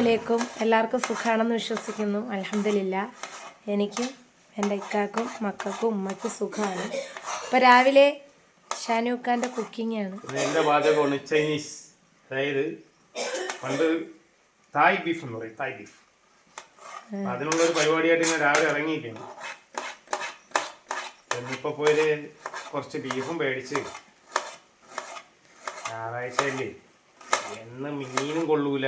അലൈക്കും എല്ലാവർക്കും സുഖമാണെന്ന് വിശ്വസിക്കുന്നു. അലഹമില്ല എനിക്കും എന്റെ ഇക്കാക്കും മക്കൾക്കും ഉമ്മയ്ക്കും സുഖമാണ്. ഇപ്പം രാവിലെ ഷാനൂക്കാന്റെ കുക്കിംഗ് ആണ്. എന്റെ പാചകമാണ് ചൈനീസ്. അതായത് പണ്ട് തായ് ബീഫ് എന്ന് പറയും തായ് ബീഫ്. അതിനുള്ള ഒരു പരിപാടിയായിട്ട് ഞാൻ രാവിലെ ഇറങ്ങിയിട്ടുണ്ട് ഇന്നിപ്പോൾ പോയി കുറച്ച് ബീഫും മേടിച്ച്. ഞായറാഴ്ചയല്ലേ. എന്ന് മീനും കൊള്ളൂല.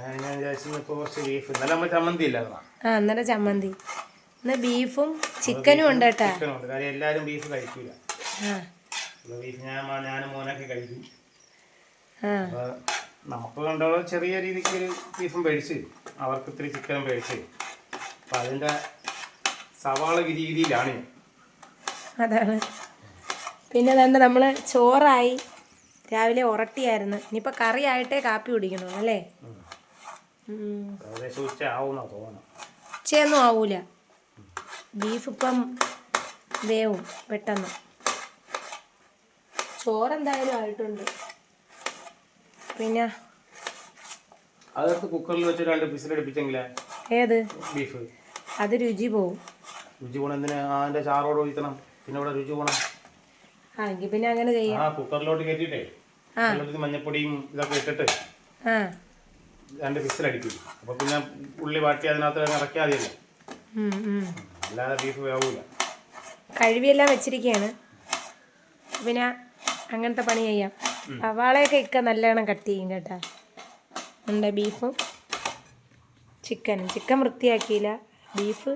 ഞാൻ വിചാരിച്ചു ഇപ്പോൾ കുറച്ച് ബീഫ് ഇന്നലെ നമ്മൾ ചമ്മന്തി ഇല്ലായിരുന്നാ? ആ അന്നേരം ചമ്മന്തി. ഇന്ന് ബീഫും ചിക്കനും ഉണ്ട് കേട്ടാ. ചിക്കനുണ്ട് കാര്യം എല്ലാവരും ബീഫ് കഴിക്കൂല. ആ. ബീഫ് ഞാൻ ഞാനും മോനൊക്കെ കഴിക്കും. നമുക്ക് കണ്ടോളം ചെറിയ രീതിക്ക് ഒരു ബീഫും മേടിച്ച് അവർക്ക് ഇത്തിരി ചിക്കനും മേടിച്ച് അപ്പം അതിന്റെ സവാള രീതിയിലാണ് അതാണ്. പിന്നെ നമ്മൾ ചോറായി. രാവിലെ ഉറട്ടിയായിരുന്നു. ഇനിയിപ്പോൾ കറി ആയിട്ടേ കാപ്പി കുടിക്കണോ അല്ലേ? ഉച്ചയൊന്നും ആവൂല. ബീഫ് ഇപ്പം വേവും പെട്ടെന്ന്. ചോറെന്തായാലും ആയിട്ടുണ്ട്. പിന്നെ? അതെടുത്ത് കുക്കറിൽ വെച്ച് രണ്ട് പിസിലടുപ്പിച്ചെങ്കിലേ ഏത്? ബീഫ് അത് രുചി പോവും. രുചി ഗുണം എന്തിനാ? അതിന്റെ ചാറോട് ഒഴിക്കണം. പിന്നെ ഇവിടെ രുചി പോണം. ആ എങ്കിൽ പിന്നെ അങ്ങനെ ചെയ്യാം. ആ കുക്കറിലോട്ട് കയറ്റിട്ടേ മഞ്ഞപ്പൊടിയും ഇതൊക്കെ ഇട്ടിട്ട്. ആ. രണ്ട് പിസിലടിക്കും അപ്പോൾ പിന്നെ ഉള്ളി വാട്ടി അതിനകത്ത് ഇറക്കിയാൽ മതിയല്ലോ. അല്ലാതെ ബീഫ് വേവൂല. കഴുകിയെല്ലാം വെച്ചിരിക്കുകയാണ് പിന്നെ അങ്ങനത്തെ പണി ചെയ്യാം. സവാളയൊക്കെ ഇക്ക നല്ലോണം കട്ട് ചെയ്യും കേട്ടാ. ഉണ്ട് ബീഫും ചിക്കനും. ചിക്കൻ വൃത്തിയാക്കിയില്ല. ബീഫ്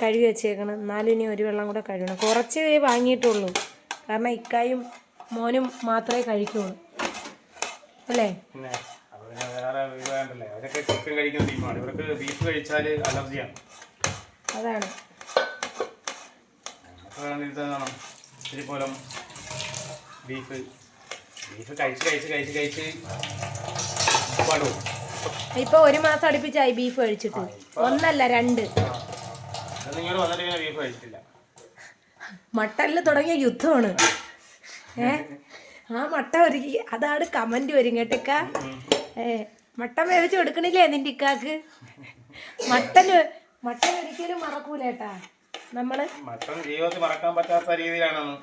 കഴുകി വെച്ചേക്കണം. എന്നാലും ഇനി ഒരു വെള്ളം കൂടെ കഴുകണം. കുറച്ച് വാങ്ങിയിട്ടുള്ളൂ. കാരണം ഇക്കായും മോനും മാത്രമേ കഴിക്കുള്ളൂ. അല്ലേ പിന്നെ അത് പിന്നെ വേറെ അതൊക്കെ അവരൊക്കെ ചിക്കൻ കഴിക്കുന്ന ടീമാണ് ഇവർക്ക് ബീഫ് കഴിച്ചാൽ അലർജിയാണ്. അതാണ്. നമുക്ക് വേണ്ടിയിട്ട് വേണം ഇത്തിരി പോലും ബീഫ് ബീഫ് കഴിച്ച് കഴിച്ച് കഴിച്ച് കഴിച്ച് പാടും ഇപ്പൊ ഒരു മാസം അടുപ്പിച്ചായി ബീഫ് കഴിച്ചിട്ട്. ഒന്നല്ല രണ്ട്. നിങ്ങൾ വന്നിട്ട് പിന്നെ ബീഫ് കഴിച്ചിട്ടില്ല. മട്ടനിൽ തുടങ്ങിയ യുദ്ധമാണ്. ഏ? ആ മട്ട ഒരുക്കി അതാണ് കമന്റ് വരും കേട്ടിക്ക ഏ മട്ടൻ വേവിച്ച് കൊടുക്കണില്ലേ നിന്റെ ഇക്കാക്ക്? മട്ടൻ മട്ടൻ ഒരിക്കലും മറക്കൂലേട്ടാ നമ്മൾ മട്ടൻ ജീവിതത്തിൽ മറക്കാൻ പറ്റാത്ത രീതിയിലാണെന്ന്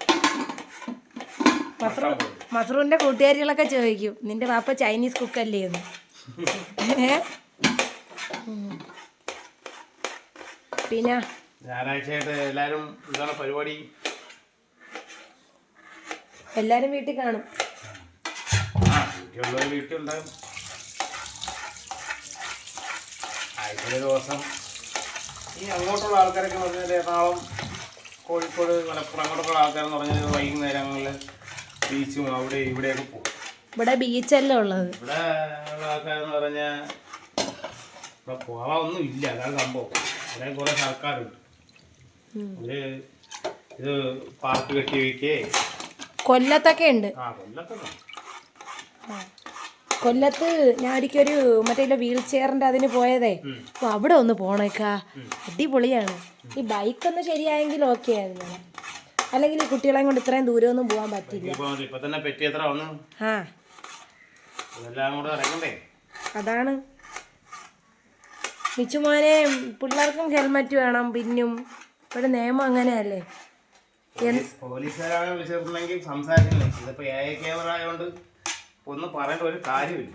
മസറു മസറൂന്റെ കൂട്ടുകാരികളൊക്കെ ചോദിക്കും നിന്റെ പാപ്പ ചൈനീസ് കുക്കല്ലേ എന്ന്. പിന്നെ? ഞായറാഴ്ചയായിട്ട് എല്ലാവരും ഇതാണ് പരിപാടി. എല്ലാരും വീട്ടിൽ കാണും. വീട്ടിലുള്ളവർ വീട്ടിലുണ്ടാകും ആഴ്ചയിലെ ദിവസം. ഈ അങ്ങോട്ടുള്ള ആൾക്കാരൊക്കെ പറഞ്ഞാൽ എറണാകുളം കോഴിക്കോട് മലപ്പുറം അങ്ങോട്ടുള്ള ആൾക്കാരെന്ന് പറഞ്ഞാൽ വൈകുന്നേരങ്ങളിൽ ബീച്ചും അവിടെ ഇവിടെയൊക്കെ പോകും. ഇവിടെ ബീച്ചല്ല ഉള്ളത്? ഇവിടെ ഉള്ള ആൾക്കാരെന്ന് പറഞ്ഞാൽ ഇവിടെ പോവാൻ ഒന്നും ഇല്ല. അതാണ് സംഭവം. ഇവിടെ കുറേ സർക്കാരുണ്ട്. ഒരു ഇത് പാർക്ക് കെട്ടി വയ്ക്കേ കൊല്ലത്തൊക്കെ ഉണ്ട്. ആ കൊല്ലത്തൊക്കെ കൊല്ലത്ത് ഞാൻ ഒരിക്കൊരു മറ്റേ വീൽ ചെയറിന്റെ അതിന് പോയതേ. അപ്പൊ അവിടെ ഒന്ന് പോണേക്കാ. അടിപൊളിയാണ്. ഈ ബൈക്ക് ഒന്ന് ശരിയായെങ്കിൽ ഓക്കെ ആയിരുന്നു. അല്ലെങ്കിൽ ഈ കുട്ടികളെയും കൊണ്ട് ഇത്രയും ദൂരം ഒന്നും പോകാൻ പറ്റില്ല. ആ അതാണ്. മിച്ചുമോനെ പിള്ളേർക്കും ഹെൽമറ്റ് വേണം പിന്നും. ഇവിടെ നിയമം അങ്ങനെയല്ലേ? പോലീസ് പോലീസുകാരാണ് വിളിച്ചിരുന്നെങ്കിൽ സംസാരിക്കുന്നത് ഇതിപ്പോ ക്യാമറ ആയതുകൊണ്ട് ഒന്നും പറയേണ്ട ഒരു കാര്യമില്ല.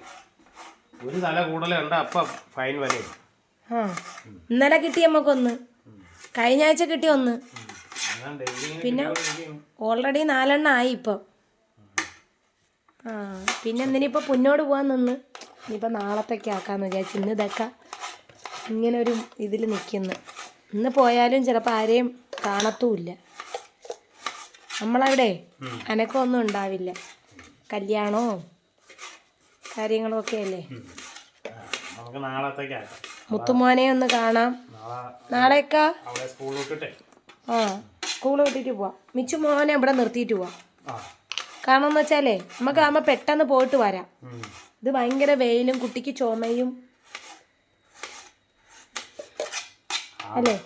ഒരു തല കൂടുതലുണ്ട് അപ്പം ഫൈൻ വരെ. ആ. ഇന്നലെ കിട്ടി നമുക്കൊന്ന് കഴിഞ്ഞ ആഴ്ച കിട്ടി ഒന്ന്. പിന്നെ ഓൾറെഡി നാലെണ്ണം ആയി ഇപ്പോൾ ആ പിന്നെ എന്തിനിപ്പോൾ പുന്നോട് പോകാൻ നിന്ന്? ഇനിയിപ്പോൾ നാളത്തേക്ക് ആക്കാന്ന് വിചാരിച്ചു ഇന്ന് ഇതൊക്കെ ഇങ്ങനെ ഒരു ഇതിൽ നിൽക്കുന്നു ഇന്ന് പോയാലും ചിലപ്പോൾ ആരെയും കാണത്തുമില്ല നമ്മളവിടെ അനക്കൊന്നും അനക്കമൊന്നും ഉണ്ടാവില്ല. കല്യാണമോ കാര്യങ്ങളും ഒക്കെ അല്ലേ നമുക്ക് നാളത്തേക്ക് ആക്കാം. മുത്തുമോനെ ഒന്ന് കാണാം. നാളെ നാളെയൊക്കെ? ആ സ്കൂൾ വിട്ടിട്ട് പോവാം. മിച്ചു മോനെ ഇവിടെ നിർത്തിയിട്ട് പോവാം. കാരണം എന്ന് വെച്ചാലേ നമുക്ക് അമ്മ പെട്ടെന്ന് പോയിട്ട് വരാം. ഇത് ഭയങ്കര വെയിലും കുട്ടിക്ക് ചുമയും. അല്ലേ.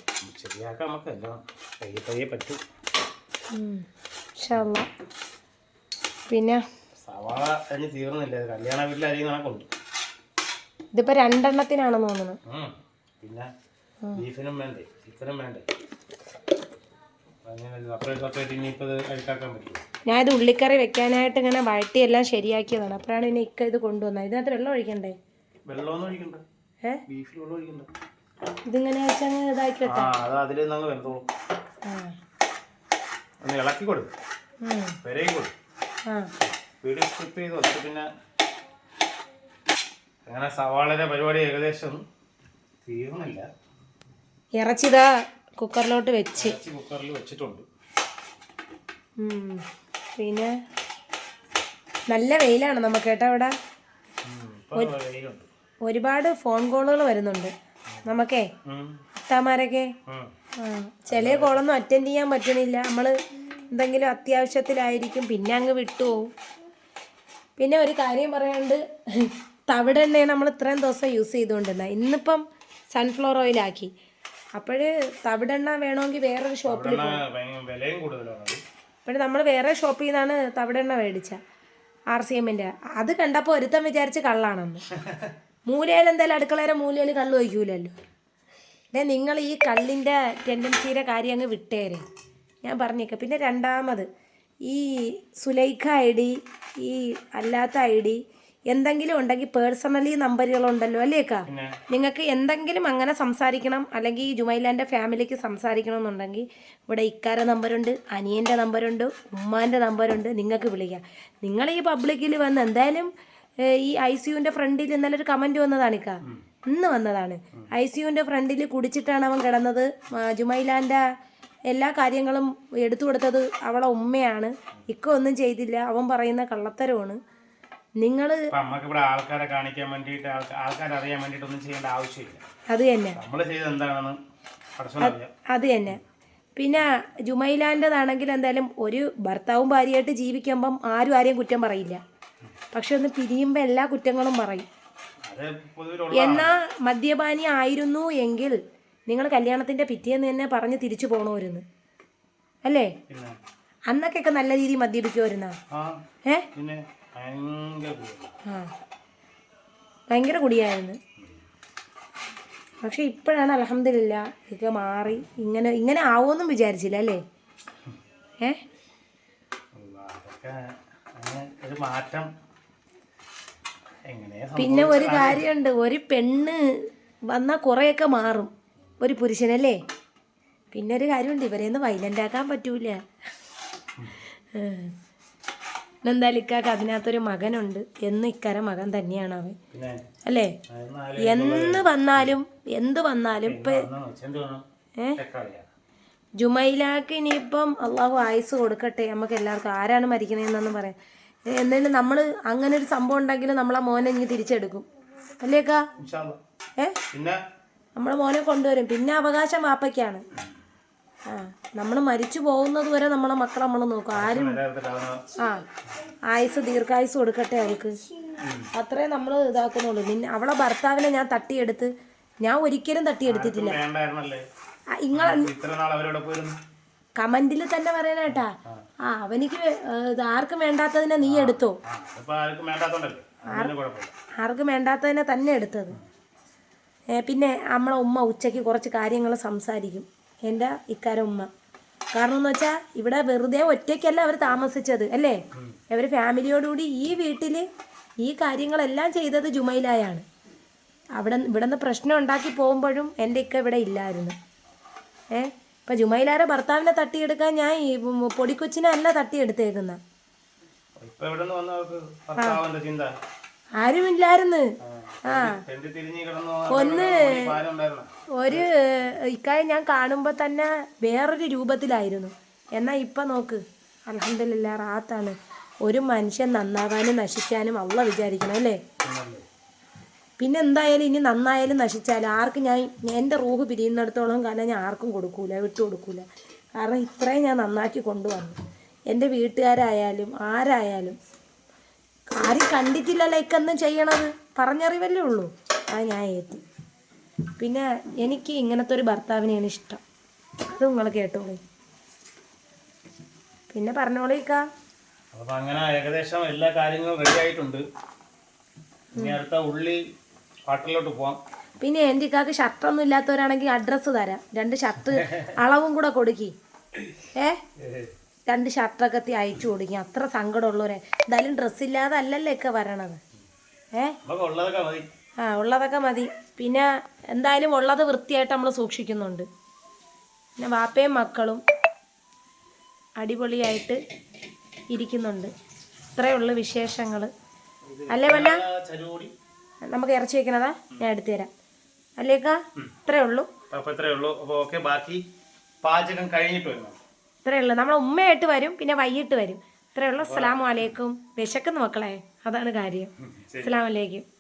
പിന്നെ? സവാള അതിന് തീർന്നില്ല. ഇത് കല്യാണ വീട്ടിൽ അരി കണക്കുണ്ട് ഇതിപ്പോൾ രണ്ടെണ്ണത്തിനാണെന്ന് തോന്നുന്നു? പിന്നെ ബീഫിനും വേണ്ടേ? ചിക്കനും വേണ്ടേ? ഞാൻ ഇത് ഉള്ളിക്കറി വെക്കാനായിട്ട് ഇങ്ങനെ വഴട്ടി എല്ലാം ശരിയാക്കിയതാണ്. അപ്പോഴാണ് ഇനി ഇക്ക ഇത് കൊണ്ടുവന്നത്. ഇതിനകത്ത് വെള്ളം ഒഴിക്കണ്ടേ? ഇതിങ്ങനെ വെന്തോളും. ഒന്ന് ഇളക്കി കൊടുക്കും. ആ. വീഡിയോ സ്കിപ്പ് ചെയ്ത്. വന്നിട്ട് പിന്നെ അങ്ങനെ സവാളയുടെ പരിപാടി ഏകദേശം തീർന്നില്ല. ഇറച്ചിതാ കുക്കറിലോട്ട് വെച്ച്. ഇറച്ചി കുക്കറിൽ വെച്ചിട്ടുണ്ട്. പിന്നെ നല്ല വെയിലാണ് നമുക്ക് കേട്ടോ ഇവിടെ വെയിലുണ്ട്. ഒരുപാട് ഫോൺ കോളുകൾ വരുന്നുണ്ട്. നമുക്കേ അത്താമാരൊക്കെ. ഇത്താമാരൊക്കെ ഉം. ആ ചില കോളൊന്നും അറ്റൻഡ് ചെയ്യാൻ പറ്റണില്ല നമ്മൾ എന്തെങ്കിലും അത്യാവശ്യത്തിലായിരിക്കും പിന്നെ അങ്ങ് വിട്ടുപോകും പിന്നെ ഒരു കാര്യം പറയാണ്ട് തവിടെ എണ്ണയാണ് നമ്മൾ ഇത്രയും ദിവസം യൂസ് ചെയ്തുകൊണ്ടിരുന്നത് ഇന്നിപ്പം സൺഫ്ലവർ ഓയിലാക്കി അപ്പോൾ തവിടെണ്ണ വേണമെങ്കിൽ വേറൊരു ഷോപ്പിൽ പിന്നെ നമ്മൾ വേറെ ഷോപ്പിൽ നിന്നാണ് തവിടെണ്ണ മേടിച്ച ആർ സി എമ്മിന്റെ അത് കണ്ടപ്പോൾ ഒരുത്തം വിചാരിച്ച് കള്ളാണെന്ന്. മൂലയിൽ എന്തായാലും അടുക്കളയുടെ മൂലയിൽ കള്ള് വയ്ക്കൂലല്ലോ അല്ലേ നിങ്ങൾ ഈ കള്ളിന്റെ ടെൻഡൻസിയുടെ കാര്യം അങ്ങ് വിട്ടേരെ. ഞാൻ പറഞ്ഞേക്കാം. പിന്നെ രണ്ടാമത് ഈ സുലൈഖ ഐ ഡി ഈ അല്ലാത്ത ഐ ഡി എന്തെങ്കിലും ഉണ്ടെങ്കിൽ പേഴ്സണലി നമ്പറുകളുണ്ടല്ലോ അല്ലേക്കാ നിങ്ങൾക്ക് എന്തെങ്കിലും അങ്ങനെ സംസാരിക്കണം അല്ലെങ്കിൽ ഈ ജുമൈലാന്റെ ഫാമിലിക്ക് സംസാരിക്കണം എന്നുണ്ടെങ്കിൽ ഇവിടെ ഇക്കാര നമ്പറുണ്ട് അനിയന്റെ നമ്പറുണ്ട് ഉമ്മാന്റെ നമ്പറുണ്ട് നിങ്ങൾക്ക് വിളിക്കാം. നിങ്ങൾ ഈ പബ്ലിക്കിൽ വന്ന് എന്തായാലും ഈ ഐ സിയുന്റെ ഫ്രണ്ടിൽ ഇന്നലെ ഒരു കമന്റ് വന്നതാണ് ഇക്ക. ഇന്ന് വന്നതാണ്. ഐ സിയുന്റെ ഫ്രണ്ടിൽ കുടിച്ചിട്ടാണ് അവൻ കിടന്നത് ജുമൈലാന്റെ എല്ലാ കാര്യങ്ങളും എടുത്തു കൊടുത്തത് അവളെ ഉമ്മയാണ്. ഇക്ക ഒന്നും ചെയ്തില്ല. അവൻ പറയുന്ന കള്ളത്തരമാണ്. നിങ്ങൾ അപ്പൊ നമ്മക്ക് ഇവിടെ ആൾക്കാരെ കാണിക്കാൻ വേണ്ടിയിട്ട് ആൾക്കാരെ അറിയാൻ വേണ്ടിയിട്ട് ഒന്നും ചെയ്യേണ്ട ആവശ്യമില്ല. അത് തന്നെ. നമ്മൾ എന്താണെന്ന് അത് തന്നെ. പിന്നെ ജുമൈലാന്റെതാണെങ്കിൽ എന്തായാലും ഒരു ഭർത്താവും ഭാര്യയായിട്ട് ജീവിക്കുമ്പം ആരും ആരെയും കുറ്റം പറയില്ല. പക്ഷെ ഒന്ന് പിരിയുമ്പോൾ എല്ലാ കുറ്റങ്ങളും പറയും. എന്നാ മദ്യപാനി ആയിരുന്നു എങ്കിൽ നിങ്ങൾ കല്യാണത്തിന്റെ പിറ്റേന്ന് തന്നെ പറഞ്ഞ് തിരിച്ചു പോകണമായിരുന്നു അല്ലേ? അന്നൊക്കെ ഒക്കെ നല്ല രീതിയിൽ മദ്യപിക്കുമായിരുന്ന ഏ? ഭയങ്കര കൂടുതൽ. ആ. ഭയങ്കര കുടിയായിരുന്നു പക്ഷെ ഇപ്പോഴാണ് അലഹമില്ല ഇതൊക്കെ മാറി ഇങ്ങനെ ഇങ്ങനെ ആവുമെന്നും വിചാരിച്ചില്ല അല്ലേ? ഏ? മാറ്റം പിന്നെ ഒരു കാര്യമുണ്ട്. ഒരു പെണ്ണ് വന്നാൽ കുറേയൊക്കെ മാറും. ഒരു പുരുഷനല്ലേ? പിന്നെ ഒരു കാര്യമുണ്ട് ഇവരെയൊന്നും വൈലന്റ് ആക്കാൻ പറ്റൂല. എന്തായാലും ഇക്കാക്ക് അതിനകത്തൊരു മകനുണ്ട്. എന്ന് ഇക്കര മകൻ തന്നെയാണ് അവൻ. അല്ലേ? എന്ന് വന്നാലും എന്ത് വന്നാലും ഇപ്പൊ ഏ? ജുമൈലാക്ക് ഇനിയിപ്പം അള്ളാഹു ആയുസ് കൊടുക്കട്ടെ. നമുക്ക് എല്ലാവർക്കും ആരാണ് മരിക്കണതെന്നൊന്നും പറയാം. എന്തായാലും നമ്മൾ അങ്ങനെ ഒരു സംഭവം ഉണ്ടെങ്കിൽ നമ്മളെ മോനെ ഇനി തിരിച്ചെടുക്കും. അല്ലേക്കാ. ഏ? നമ്മളെ മോനെ കൊണ്ടുവരും. പിന്നെ അവകാശം വാപ്പയ്ക്കാണ്. ആ നമ്മൾ മരിച്ചു പോകുന്നത് വരെ നമ്മളെ മക്കളെ നമ്മൾ നോക്കും. ആരും ആ ആയുസ് ദീർഘായുസ് കൊടുക്കട്ടെ അവൾക്ക്. അത്രേ നമ്മൾ ഇതാക്കുന്നുള്ളൂ. നിന്നെ അവളെ ഭർത്താവിനെ ഞാൻ തട്ടിയെടുത്ത് ഞാൻ ഒരിക്കലും തട്ടിയെടുത്തിട്ടില്ല. ഇങ്ങളെ കമന്റിൽ തന്നെ പറയണേട്ടാ. ആ. അവനിക്ക് ആർക്കും വേണ്ടാത്തതിനെ നീ എടുത്തോ? ആർക്കും വേണ്ടാത്തതിനെ തന്നെ എടുത്തത്. പിന്നെ നമ്മളെ ഉമ്മ ഉച്ചയ്ക്ക് കുറച്ച് കാര്യങ്ങൾ സംസാരിക്കും. എന്റെ ഇക്കാര ഉമ്മ. കാരണം എന്ന് വെച്ചാൽ ഇവിടെ വെറുതെ ഒറ്റയ്ക്കല്ല അവർ താമസിച്ചത് അല്ലേ? അവർ ഫാമിലിയോടുകൂടി ഈ വീട്ടിൽ ഈ കാര്യങ്ങളെല്ലാം ചെയ്തത് ജുമൈലായാണ്. അവിടെ ഇവിടെ നിന്ന് പ്രശ്നം ഉണ്ടാക്കി പോകുമ്പോഴും എന്റെ ഇക്ക ഇവിടെ ഇല്ലായിരുന്നു. ഏ ഇപ്പം ജുമൈലാരെ ഭർത്താവിനെ തട്ടിയെടുക്കാൻ ഞാൻ ഈ പൊടിക്കൊച്ചിനെ അല്ല തട്ടിയെടുത്തേക്കുന്ന. ആരുമില്ലായിരുന്നു. ആ. ഒന്ന് ഒരു ഇക്കായ ഞാൻ കാണുമ്പോൾ തന്നെ വേറൊരു രൂപത്തിലായിരുന്നു. എന്നാ ഇപ്പം നോക്ക്. അലഹമില്ല റാത്താണ്. ഒരു മനുഷ്യൻ നന്നാവാനും നശിക്കാനും അവള വിചാരിക്കണം അല്ലേ? പിന്നെ എന്തായാലും ഇനി നന്നായാലും നശിച്ചാലും ആർക്കും ഞാൻ എന്റെ റൂഹ് പിരിയുന്നിടത്തോളം കാലം ഞാൻ ആർക്കും കൊടുക്കൂല വിട്ടു കൊടുക്കൂല. കാരണം ഇത്രയും ഞാൻ നന്നാക്കി കൊണ്ടുവന്നു. എന്റെ വീട്ടുകാരായാലും ആരായാലും ആരും കണ്ടിട്ടില്ല ലൈക്കൊന്നും ചെയ്യണത്. പറഞ്ഞറിവല്ലേ ഉള്ളൂ. അത് ഞാൻ ഏറ്റി പിന്നെ എനിക്ക് ഇങ്ങനത്തെ ഒരു ഭർത്താവിനെയാണ് ഇഷ്ടം. അത് നിങ്ങൾ കേട്ടോളി. പിന്നെ പറഞ്ഞോളിക്കാ അപ്പൊ അങ്ങനെ ഏകദേശം എല്ലാ കാര്യങ്ങളും റെഡി ആയിട്ടുണ്ട്. ഇനി അടുത്ത ഉള്ളി പാട്ടിലോട്ട് പോവാം. പിന്നെ എന്റെ ഇക്കാക്ക് ഷർട്ടൊന്നും ഇല്ലാത്തവരാണെങ്കിൽ അഡ്രസ്സ് തരാം. രണ്ട് ഷർട്ട് അളവും കൂടെ കൊടുക്കി. ഏ. രണ്ട് ഷർട്ടൊക്കെ എത്തി അയച്ചു കൊടുക്കും. അത്ര സങ്കടമുള്ളവരെ. എന്തായാലും ഡ്രസ്സ് ഇല്ലാതെ അല്ലല്ലേ ഒക്കെ വരണത്. ഏ? മതി. ആ ഉള്ളതൊക്കെ മതി. പിന്നെ എന്തായാലും ഉള്ളത് വൃത്തിയായിട്ട് നമ്മൾ സൂക്ഷിക്കുന്നുണ്ട്. പിന്നെ വാപ്പയും മക്കളും അടിപൊളിയായിട്ട് ഇരിക്കുന്നുണ്ട്. ഇത്രയേ ഉള്ളു വിശേഷങ്ങൾ അല്ലേ വല്ല? നമുക്ക് ഇറച്ചി വെക്കണതാ? ഞാൻ എടുത്തു തരാം. അല്ലേക്കാ ഇത്രയേ ഉള്ളൂ. ഇത്രയേ ഉള്ളൂ. ഓക്കെ ബാക്കി പാചകം കഴിഞ്ഞിട്ട് വരുന്നു ഇത്രയേ ഉള്ളൂ. നമ്മൾ ഉമ്മയായിട്ട് വരും പിന്നെ വൈകിട്ട് വരും. ഇത്രയേ ഉള്ളൂ. അസ്സലാമു അലൈക്കും. വിശക്കുന്നു മക്കളെ. അതാണ് കാര്യം. അസ്സലാമു അലൈക്കും.